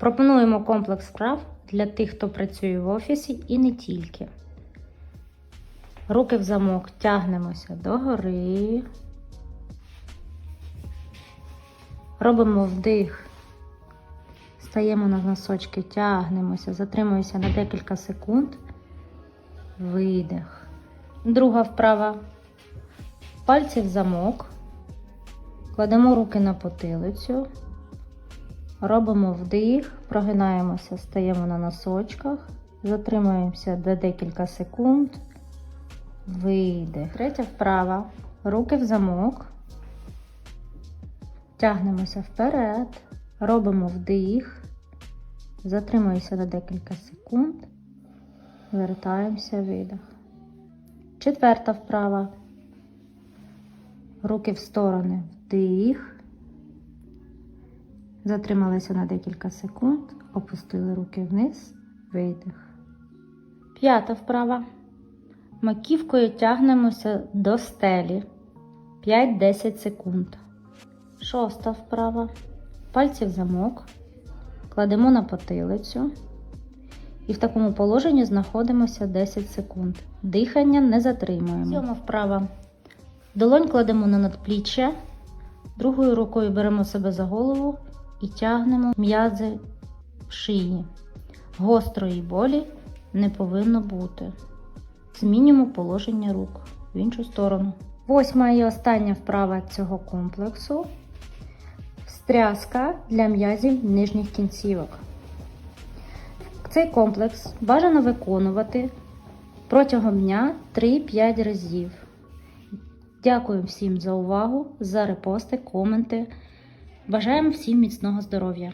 Пропонуємо комплекс вправ для тих, хто працює в офісі і не тільки. Руки в замок тягнемося догори. Робимо вдих. Стаємо на носочки, тягнемося, затримуємося на декілька секунд. Видих. Друга вправа. Пальці в замок. Кладемо руки на потилицю. Робимо вдих, прогинаємося, стаємо на носочках, затримуємося до декілька секунд. Видих. Третя вправа. Руки в замок. Тягнемося вперед. Робимо вдих. Затримуємося на декілька секунд. Вертаємося видих. Четверта вправа. Руки в сторони. Вдих. Затрималися на декілька секунд, опустили руки вниз, видих. П'ята вправа. Маківкою тягнемося до стелі 5-10 секунд. Шоста вправа. Пальці в замок. Кладемо на потилицю. І в такому положенні знаходимося 10 секунд. Дихання не затримуємо. Сьома вправа. Долонь кладемо на надпліччя. Другою рукою беремо себе за голову і тягнемо м'язи шиї. Гострої болі не повинно бути. Змінюємо положення рук в іншу сторону. Восьма і остання вправа цього комплексу стряска для м'язів нижніх кінцівок. Цей комплекс бажано виконувати протягом дня 3-5 разів. Дякую всім за увагу, за репости, коменти. Бажаємо всім міцного здоров'я!